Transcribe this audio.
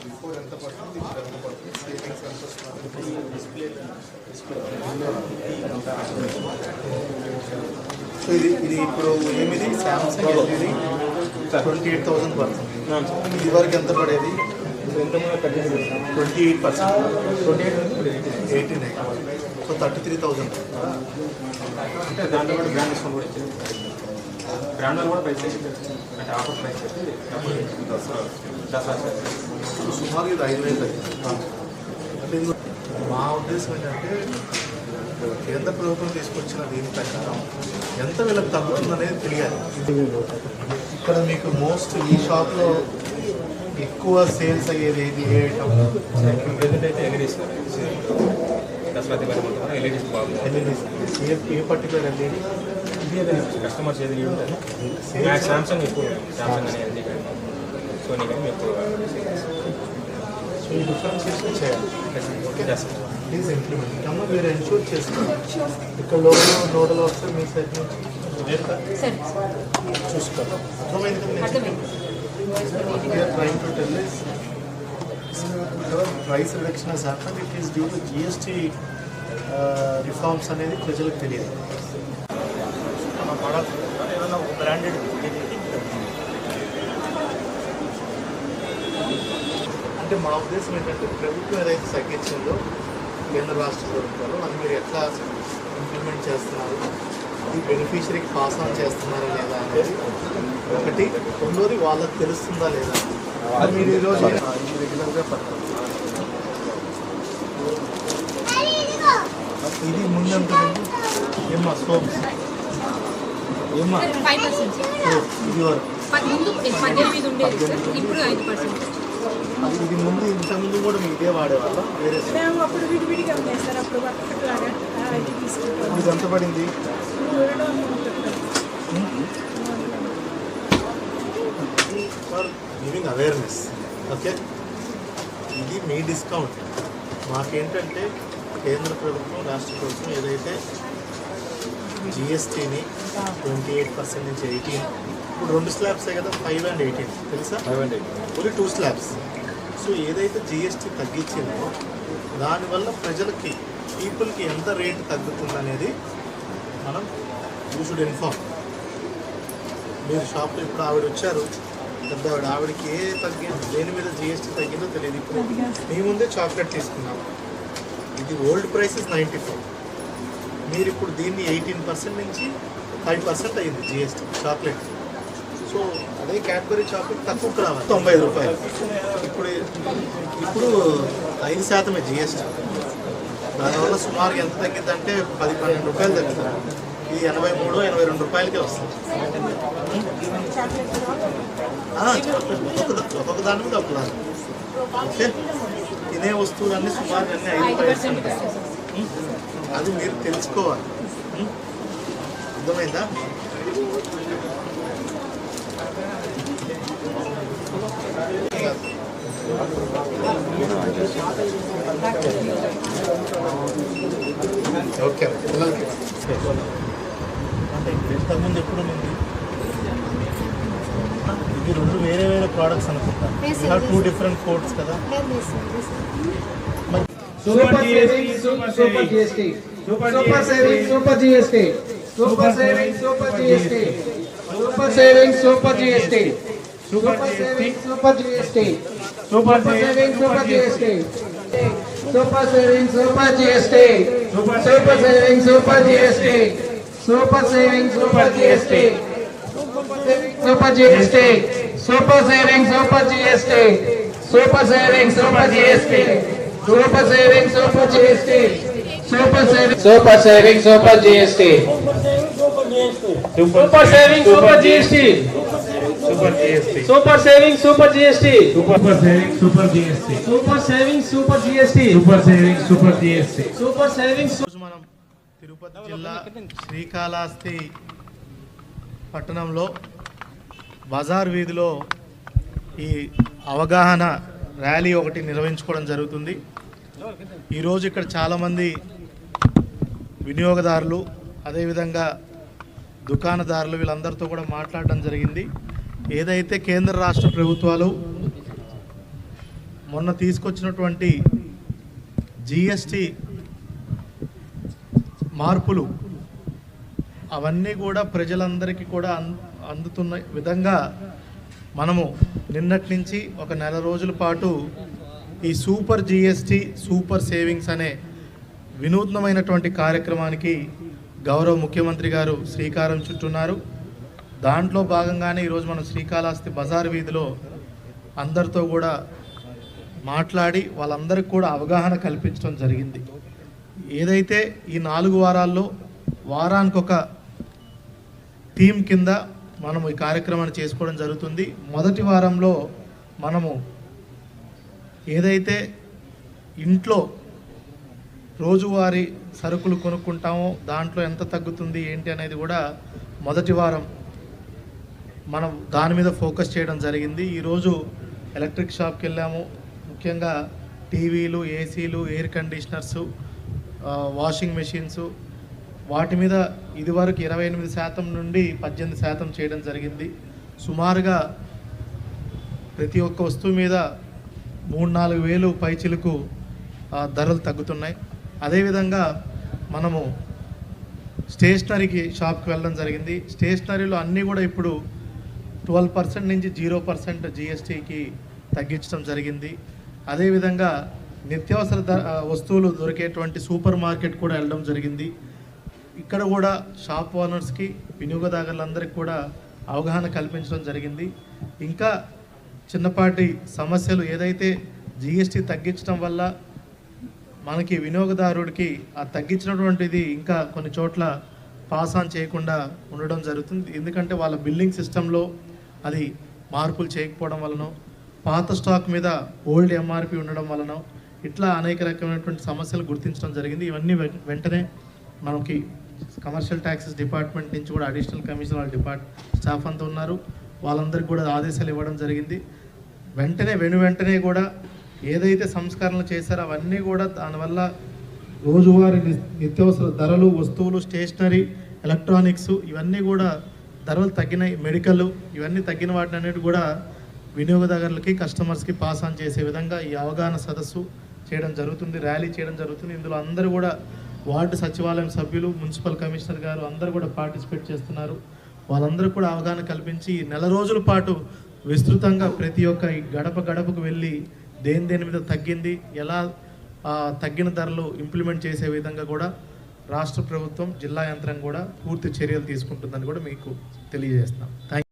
Before ఎంత పడుతుంది ఇప్పుడు ఎంత పడుతుంది సేవింగ్స్ ఎంత వస్తుంది డిస్ప్లే సో ఇది? ఇది ఇప్పుడు ఏమిది శాంసంగ్ ట్వంటీ ఎయిట్ థౌసండ్ పడుతుంది ఇది వరకు ఎంత పడేది? Twenty eight percent twenty eight eighteen so thirty three thousand అంటే దాంట్లో కూడా బ్రాండ్ డిస్కౌంట్ కూడా ఇచ్చింది బ్రాండ్ వాళ్ళు కూడా ప్రైస్ అంటే ఆఫర్ ప్రైస్ దసరా సుమారు ఇది ఐదు వేలు అంటే మా ఉద్దేశం ఏంటంటే కేంద్ర ప్రభుత్వం తీసుకొచ్చిన దీని ప్రకారం ఎంత వీళ్ళకి తగ్గుతుందనేది తెలియాలి ఇక్కడ మీకు మోస్ట్ ఈ షాప్లో ఎక్కువ సేల్స్ అయ్యేది ఏది? ఏ ఐటమ్? ప్రజెంట్ అయితే ఎల్ఈడీస్ దసరా మొత్తం ఎల్ఈడీస్ బాగుంది ఏ ఏ పర్టికులర్ ఎల్ఈడి ఇది కస్టమర్స్ ఏది ఉంటుంది సామ్సంగ్ ఎక్కువ సామ్సంగ్ అని కానీ సోనీ కానీ ఎక్కువ సో ఈ డిఫరెన్షియేషన్ చేయాలి. ఓకే ప్లీజ్ ఇంప్లిమెంట్ అమ్మ మీరు ఎన్షూర్ చేసుకోండి. ఇక్కడ లోపల నోడల్ వస్తే మీ సైడ్ నుంచి. అర్థమైంది. కదా నేను అర్థమైంది What we are trying to tell is, whatever price reduction has happened, it is due to GST uh, reforms అనేది ప్రజలకు తెలియదు. మన ప్రొడక్ట్ ఏదైనా బ్రాండెడ్ అంటే మా ఉద్దేశం ఏంటంటే ప్రభుత్వం ఏదైతే తగ్గించిందో కేంద్ర రాష్ట్ర ప్రభుత్వాలు అది మీరు ఎట్లా ఇంప్లిమెంట్ చేస్తున్నారు? ఈ బెనిఫిషరీకి పాస్ ఆన్ చేస్తున్నారా లేదా అనేది ఒకటి. రెండోది వాళ్ళకి తెలుస్తుందా లేదా? మీరు ఈరోజు రెగ్యులర్గా ఇది ముందంత ఏమ్మా సోప్స్ ఇది వరకు. ఇది ముందు ఇంతకుముందు కూడా మీ ఇదే వాడేవాళ్ళ? వేరే ఇది ఎంత పడింది? ఫర్ గివింగ్ అవేర్నెస్ ఓకే ఇది మీ డిస్కౌంట్ మాకేంటంటే కేంద్ర ప్రభుత్వం రాష్ట్ర ప్రభుత్వం ఏదైతే జిఎస్టీని ట్వంటీ ఎయిట్ పర్సెంట్ నుంచి ఎయిటీన్ ఇప్పుడు రెండు స్లాబ్సే కదా? ఫైవ్ అండ్ ఎయిటీన్ తెలుసా? ఓన్లీ టూ స్లాబ్స్ సో ఏదైతే జిఎస్టీ తగ్గించిందో దానివల్ల ప్రజలకి పీపుల్కి ఎంత రేట్ తగ్గుతుంది అనేది మనం యూ షుడ్ ఇన్ఫార్మ్ మీరు షాప్లో ఇప్పుడు ఆవిడ వచ్చారు. పెద్ద ఆవిడ. ఆవిడకి ఏ తగ్గింది దేని మీద జిఎస్టీ తగ్గిందో తెలియదు. ఇప్పుడు మీ ముందే చాక్లెట్ తీసుకున్నాం. ఇది ఓల్డ్ ప్రైసెస్ నైంటీ ఫైవ్ మీరు ఇప్పుడు దీన్ని ఎయిటీన్ పర్సెంట్ నుంచి ఫైవ్ పర్సెంట్ అయ్యింది జిఎస్టీ చాక్లెట్. సో అదే క్యాడ్బరీ చాక్లెట్ తక్కువకు రావాలి తొంభై రూపాయలు. ఇప్పుడు ఇప్పుడు ఐదు శాతమే జిఎస్టీ దానివల్ల సుమారు ఎంత తగ్గిందంటే పది పన్నెండు రూపాయలు తగ్గుతుంది ఇది ఎనభై మూడు ఎనభై రెండు రూపాయలకే వస్తుంది. ఒక్కొక్క దాని మీద ఒక దాని. ఓకే తినే వస్తువులన్నీ సుమారు అన్ని ఐదు ఐదు అది మీరు తెలుసుకోవాలి. అర్థమైందా? ఓకే. పిల్లలకి ఇంతకుముందు ఎప్పుడు ఉంది ఇది రెండు వేరే వేరే ప్రోడక్ట్స్ అనుకుంటా టూ డిఫరెంట్ కోడ్స్ కదా super GST super GST super saving super GST super saving super GST super saving super GST super saving super GST super saving super GST super saving super GST sopa saving, sopa GST. Sopa GST. Sopa saving, sopa GST. Sopa saving, sopa GST. Sopa saving, sopa GST. Sopa saving, sopa saving, sopa GST. Super saving, super GST. Super GST. Super saving, super GST. Super saving, super GST. Super saving, super GST. Super saving, super GST. Super saving, super Tirupati జిల్లా శ్రీకాళహస్తి పట్టణంలో బజార్ వీధిలో ఈ అవగాహన rally ఒకటి నిర్వహించుకోవడం జరుగుతుంది. ఈరోజు ఇక్కడ చాలామంది వినియోగదారులు అదేవిధంగా దుకాణదారులు వీళ్ళందరితో కూడా మాట్లాడడం జరిగింది. ఏదైతే కేంద్ర రాష్ట్ర ప్రభుత్వాలు మొన్న తీసుకొచ్చినటువంటి జిఎస్టి మార్పులు అవన్నీ కూడా ప్రజలందరికీ కూడా అన్ అందుతున్న విధంగా మనము నిన్నటి నుంచి ఒక నెల రోజుల పాటు ఈ సూపర్ జిఎస్టి సూపర్ సేవింగ్స్ అనే వినూత్నమైనటువంటి కార్యక్రమానికి గౌరవ ముఖ్యమంత్రి గారు శ్రీకారం చుట్టున్నారు. దాంట్లో భాగంగానే ఈరోజు మనం శ్రీకాళహస్తి బజార్ వీధిలో అందరితో కూడా మాట్లాడి వాళ్ళందరికీ కూడా అవగాహన కల్పించడం జరిగింది. ఏదైతే ఈ నాలుగు వారాల్లో వారానికి ఒక టీం కింద మనము ఈ కార్యక్రమాన్ని చేసుకోవడం జరుగుతుంది. మొదటి వారంలో మనము ఏదైతే ఇంట్లో రోజువారీ సరుకులు కొనుక్కుంటామో దాంట్లో ఎంత తగ్గుతుంది ఏంటి అనేది కూడా మొదటి వారం మనం దాని మీద ఫోకస్ చేయడం జరిగింది. ఈరోజు ఎలక్ట్రిక్ షాప్కి వెళ్ళాము. ముఖ్యంగా టీవీలు ఏసీలు ఎయిర్ కండిషనర్సు వాషింగ్ మెషిన్స్ వాటి మీద ఇదివరకు ఇరవై ఎనిమిది శాతం నుండి పద్దెనిమిది శాతం చేయడం జరిగింది. సుమారుగా ప్రతి ఒక్క వస్తువు మీద మూడు నాలుగు వేలు పైచిలకు ధరలు తగ్గుతున్నాయి. అదేవిధంగా మనము స్టేషనరీకి షాప్కి వెళ్ళడం జరిగింది. స్టేషనరీలో అన్నీ కూడా ఇప్పుడు ట్వెల్వ్ పర్సెంట్ నుంచి జీరో పర్సెంట్ జిఎస్టీకి తగ్గించడం జరిగింది. అదేవిధంగా నిత్యావసర ద వస్తువులు దొరికేటువంటి సూపర్ మార్కెట్ కూడా వెళ్ళడం జరిగింది. ఇక్కడ కూడా షాప్ ఓనర్స్కి వినియోగదారులందరికీ కూడా అవగాహన కల్పించడం జరిగింది. ఇంకా చిన్నపాటి సమస్యలు ఏదైతే జిఎస్టీ తగ్గించడం వల్ల మనకి వినియోగదారుడికి ఆ తగ్గించినటువంటిది ఇంకా కొన్ని చోట్ల పాస్ ఆన్ చేయకుండా ఉండడం జరుగుతుంది. ఎందుకంటే వాళ్ళ బిల్లింగ్ సిస్టంలో అది మార్పులు చేయకపోవడం వలన పాత స్టాక్ మీద ఓల్డ్ ఎంఆర్పి ఉండడం వలన ఇట్లా అనేక రకమైనటువంటి సమస్యలు గుర్తించడం జరిగింది. ఇవన్నీ వెంటనే మనకి కమర్షియల్ ట్యాక్సెస్ డిపార్ట్మెంట్ నుంచి కూడా అడిషనల్ కమిషనర్ వాళ్ళ డిపార్ట్ స్టాఫ్ అంతా ఉన్నారు. వాళ్ళందరికీ కూడా ఆదేశాలు ఇవ్వడం జరిగింది. వెంటనే వెను వెంటనే కూడా ఏదైతే సంస్కరణలు చేశారో అవన్నీ కూడా దానివల్ల రోజువారీ ని- నిత్యావసర ధరలు వస్తువులు స్టేషనరీ ఎలక్ట్రానిక్స్ ఇవన్నీ కూడా ధరలు తగ్గినాయి. మెడికల్ ఇవన్నీ తగ్గిన వాటిని అన్నిటి కూడా వినియోగదారులకి కస్టమర్స్కి పాస్ ఆన్ చేసే విధంగా ఈ అవగాహన సదస్సు చేయడం జరుగుతుంది ర్యాలీ చేయడం జరుగుతుంది. ఇందులో అందరూ కూడా వార్డు సచివాలయం సభ్యులు మున్సిపల్ కమిషనర్ గారు అందరూ కూడా పార్టిసిపేట్ చేస్తున్నారు. వాళ్ళందరూ కూడా అవగాహన కల్పించి నెల రోజుల పాటు విస్తృతంగా ప్రతి ఒక్క ఈ గడప గడపకు వెళ్ళి దేని దేని మీద తగ్గింది ఎలా తగ్గిన ధరలు ఇంప్లిమెంట్ చేసే విధంగా కూడా రాష్ట్ర ప్రభుత్వం జిల్లా యంత్రం కూడా పూర్తి చర్యలు తీసుకుంటుందని కూడా మీకు తెలియజేస్తున్నాం. థ్యాంక్